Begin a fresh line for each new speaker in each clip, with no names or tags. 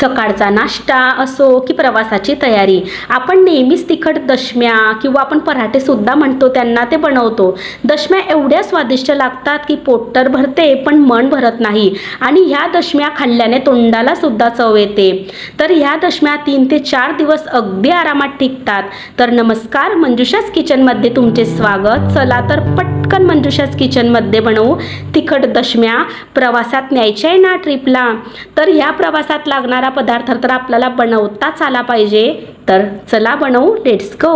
सकाळचा नाश्ता असो की प्रवासाची तयारी. आपण नेहमीच तिखट दशम्या किंवा आपण पराठेसुद्धा म्हणतो त्यांना ते बनवतो. दशम्या एवढ्या स्वादिष्ट लागतात की पोटतर भरते पण मन भरत नाही. आणि ह्या दशम्या खाल्ल्याने तोंडाला सुद्धा चव येते. तर ह्या दशम्या तीन ते चार दिवस अगदी आरामात टिकतात. तर नमस्कार मंजुषाच किचनमध्ये तुमचे स्वागत. चला तर पट पटकन मंजुषाच किचनमध्ये बनवू. तिखट दशम्या प्रवासात न्यायच्या आहे ना ट्रिपला. तर ह्या प्रवासात लागणारा पदार्थ तर आपल्याला बनवताच आला पाहिजे. तर चला बनवू लेट्स गो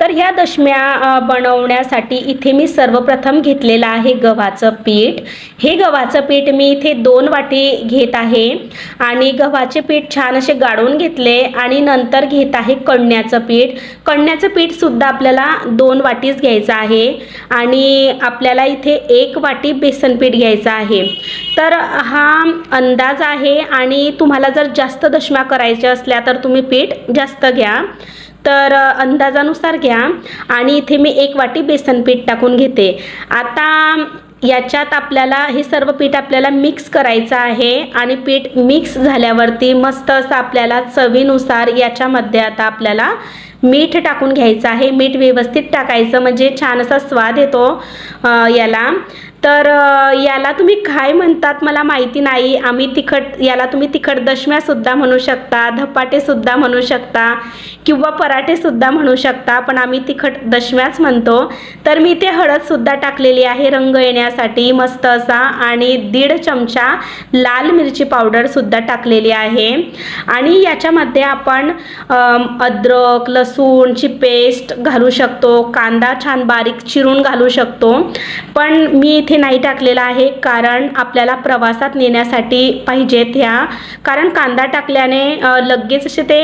तर ह्या दशम्या बनवण्यासाठी इथे मी सर्वप्रथम घेतलेलं आहे गव्हाचं पीठ. हे गव्हाचं पीठ मी इथे दोन वाटी घेत आहे आणि गव्हाचे पीठ छान असे गाळून घेतले आणि नंतर घेत आहे कणण्याचं पीठ. कणण्याचं पीठसुद्धा आपल्याला दोन वाटीच घ्यायचं आहे आणि आपल्याला इथे एक वाटी बेसन पीठ घ्यायचं आहे. तर हा अंदाज आहे आणि तुम्हाला जर जास्त दशम्या करायच्या असल्या तर तुम्ही पीठ जास्त घ्या. तर अंदाजानुसार घ्या. आणि इथे मी एक वाटी बेसन पीठ टाकून घेते. आता याच्यात आपल्याला हे सर्व पीठ आपल्याला मिक्स करायचं आहे. आणि पीठ मिक्स झाल्यावरती मस्त असं आपल्याला चवीनुसार याच्यामध्ये आता आपल्याला मीठ टाकून घ्यायचं आहे. मीठ व्यवस्थित टाकायचं. म्हणजे छान असा स्वाद येतो याला. तर याला तुम्ही काय म्हणतात मला माहिती नाही. आम्ही तिखट याला तुम्ही तिखट दशम्यासुद्धा म्हणू शकता धपाटेसुद्धा म्हणू शकता किंवा पराठेसुद्धा म्हणू शकता पण आम्ही तिखट दशम्याच म्हणतो. तर मी इथे हळदसुद्धा टाकलेली आहे रंग येण्यासाठी मस्त असा आणि दीड चमचा लाल मिरची पावडरसुद्धा टाकलेली आहे. आणि याच्यामध्ये आपण अद्रक लसूणची पेस्ट घालू शकतो कांदा छान बारीक चिरून घालू शकतो. पण मी इथे नाही टाकलेला आहे कारण आपल्याला प्रवासात नेण्यासाठी पाहिजेत ह्या. कारण कांदा टाकल्याने लगेच असे ते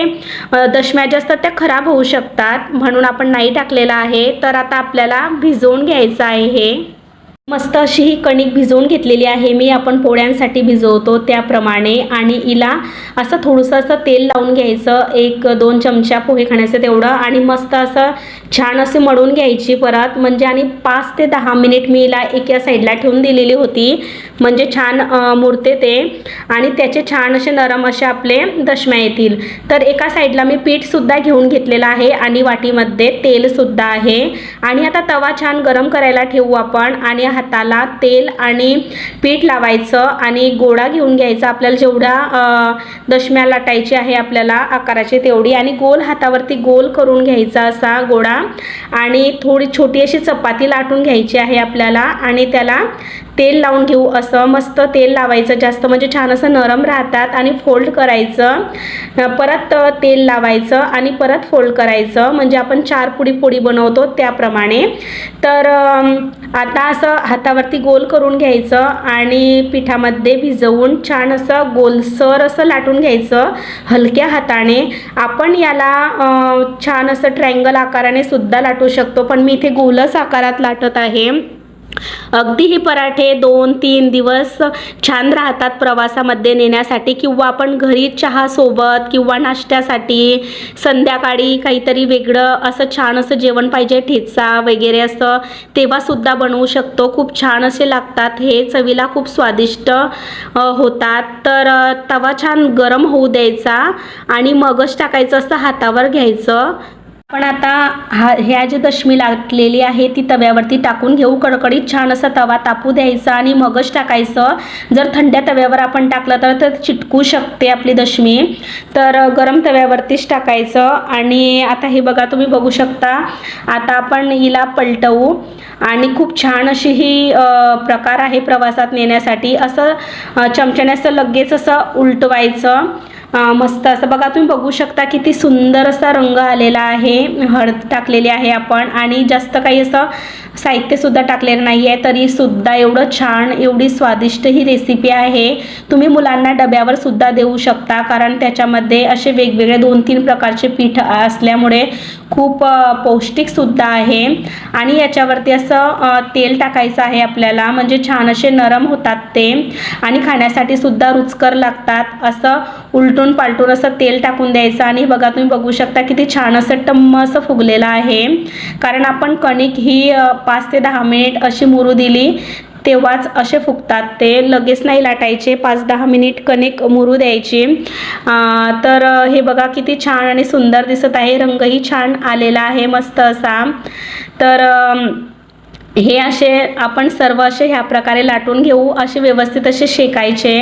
दशम्या ज्या असतात त्या खराब होऊ शकतात. म्हणून आपण नाही टाकलेला आहे. तर आता आपल्याला भिजवून घ्यायचं आहे हे. मस्त अशी ही कणिक भिजवून घेतलेली आहे. मी आपण पोळ्यांसाठी भिजवतो त्याप्रमाणे. आणि हिला असं थोडंसं असं तेल लावून घ्यायचं. एक दोन चमचा पोहे खाण्याचं तेवढं. आणि मस्त असं छान असे मळून घ्यायची परत. म्हणजे आणि पाच ते दहा मिनिट मी हिला एका साईडला ठेवून दिलेली होती. म्हणजे छान मुरते ते. आणि त्याचे छान असे नरम असे आपले दशम्या येतील. तर एका साईडला मी पीठसुद्धा घेऊन घेतलेलं आहे. आणि वाटीमध्ये तेलसुद्धा आहे. आणि आता तवा छान गरम करायला ठेवू आपण. आणि हाताला तेल आणि पीठ लावायचं आणि गोळा घेऊन घ्यायचा. आपल्याला जेवढा दशम्या लाटायची आहे आपल्याला आकाराची तेवढी आणि गोल हातावरती गोल करून घ्यायचा असा गोळा. आणि थोडी छोटी अशी चपाती लाटून घ्यायची आहे आपल्याला आणि त्याला तेल लावून घेऊ. असं मस्त तेल लावायचं. जास्त म्हणजे छान असं नरम राहतात आणि फोल्ड करायचं. परत तेल लावायचं आणि परत फोल्ड करायचं. म्हणजे आपण चार पुडी पोळी बनवतो त्याप्रमाणे. तर आता असं हातावरती गोल करून घ्यायचं आणि पिठामध्ये भिजवून छान असं गोलसर असं लाटून घ्यायचं हलक्या हाताने. आपण याला छान असं ट्रँगल आकाराने सुद्धा लाटू शकतो. पण मी इथे गोलच आकारात लाटत आहे. अगदी हे पराठे दोन तीन दिवस छान राहतात प्रवासामध्ये नेण्यासाठी किंवा आपण घरी चहासोबत किंवा नाश्त्यासाठी संध्याकाळी काहीतरी वेगळं असं छान असं जेवण पाहिजे ठेचा वगैरे असं तेव्हासुद्धा बनवू शकतो. खूप छान असे लागतात. हे चवीला खूप स्वादिष्ट होतात. तर तवा छान गरम होऊ द्यायचा आणि मगच टाकायचं असं हातावर घ्यायचं. पण आता हा ह्या जी दशमी लाटलेली आहे ती तव्यावरती टाकून घेऊ. कडकडीत छान असा तवा तापू द्यायचा आणि मगच टाकायचं. जर थंड्या तव्यावर आपण टाकलं तर तर चिटकू शकते आपली दशमी. तर गरम तव्यावरतीच टाकायचं. आणि आता हे बघा तुम्ही बघू शकता. आता आपण हिला पलटवू. आणि खूप छान अशी ही प्रकार आहे प्रवासात नेण्यासाठी. असं चमच्याने असं लगेच असं उलटवायचं. मस्त असं बघा तुम्ही बघू शकता किती सुंदर असा रंग आलेला आहे हळद टाकलेली आहे आपण आणि जास्त काही असं साहित्यसुद्धा टाकलेलं नाही आहे तरीसुद्धा एवढं छान एवढी स्वादिष्ट ही रेसिपी आहे. तुम्ही मुलांना डब्यावर सुद्धा देऊ शकता कारण त्याच्यामध्ये असे वेगवेगळे दोन तीन प्रकारचे पीठ असल्यामुळे खूप पौष्टिकसुद्धा आहे. आणि याच्यावरती असं तेल टाकायचं आहे आपल्याला म्हणजे छान असे नरम होतात ते. आणि खाण्यासाठी सुद्धा रुचकर लागतात. असं उलटून पालटून असं तेल टाकून द्यायचं आणि बघा तुम्ही बघू शकता किती छान असं टम्म असं फुगलेलं आहे. कारण आपण कणिक ही पाच ते दहा मिनिट अशी मुरू दिली तेव्हाच असे फुगतात ते. लगेच नाही लाटायचे पाच दहा मिनिट कणिक मुरू द्यायची. तर हे बघा किती छान आणि सुंदर दिसत आहे. रंगही छान आलेला आहे मस्त असा. तर हे असे आपण सर्व असे ह्या प्रकारे लाटून घेऊ असे व्यवस्थित असे शेकायचे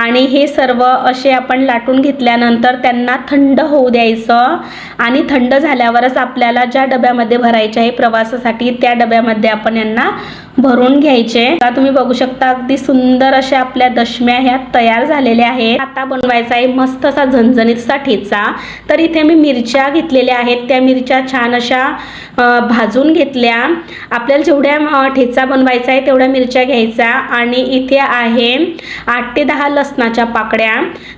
आणि हे सर्व असे आपण लाटून घेतल्यानंतर त्यांना थंड होऊ द्यायचं आणि थंड झाल्यावरच आपल्याला ज्या डब्यामध्ये भरायचे आहे प्रवासासाठी त्या डब्यामध्ये आपण यांना भरून घ्यायचे. आता तुम्ही बघू शकता अगदी सुंदर अशा आपल्या दशम्या ह्या तयार झालेल्या आहेत. आता बनवायचा आहे मस्त असा झणझणीतसा ठेचा. तर इथे मी मिरच्या घेतलेल्या आहेत. त्या मिरच्या छान अशा भाजून घेतल्या. आपल्याला जेवढ्या तेवढ्या ठेचा बनवायचा आहे तेवढ्या मिरच्या घ्यायच्या आणि इथे आहे आठ ते दहा लसणाच्या पाकड्या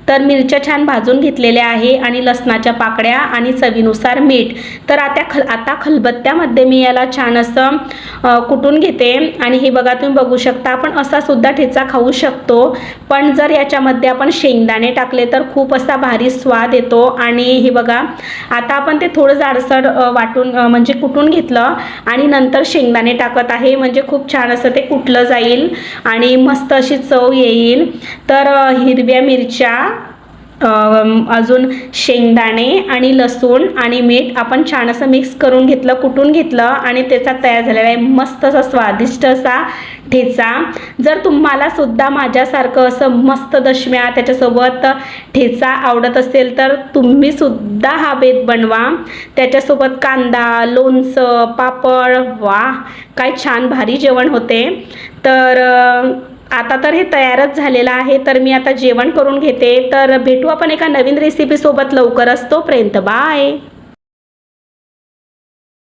तर मिरच्या छान भाजून घेतलेल्या आहे आणि लसणाच्या पाकड्या आणि चवीनुसार मीठ. तर आता खल आता खलबत्त्यामध्ये मी याला छान असं कुटून घेते. आणि हे बघा तुम्ही बघू शकता आपण असा सुद्धा ठेचा खाऊ शकतो. पण जर याच्यामध्ये आपण शेंगदाणे टाकले तर खूप असा भारी स्वाद येतो. आणि हे बघा आता आपण ते थोडं जाडसर वाटून म्हणजे कुटून घेतलं आणि नंतर शेंगदाणे टाकत आहे. म्हणजे खूप छान असं ते कुटलं जाईल आणि मस्त अशी चव येईल. तर हिरव्या मिरच्या अजून शेंगदाणे आणि लसूण आणि मीठ आपण छान असं मिक्स करून घेतलं कुटून घेतलं आणि त्याचा तयार झालेला आहे. मस्त असा स्वादिष्ट असा ठेचा. जर तुम्हाला सुद्धा माझ्यासारखं असं मस्त दशम्या त्याच्यासोबत ठेचा आवडत असेल तर तुम्ही सुद्धा हा बेत बनवा. त्याच्यासोबत कांदा लोणचं पापड वा काय छान भारी जेवण होते. तर आता तर हे तयारच झालेलं आहे तर मी आता जेवण करून घेते. तर भेटू आपण एका नवीन रेसिपीसोबत लवकरच. तोपर्यंत बाय.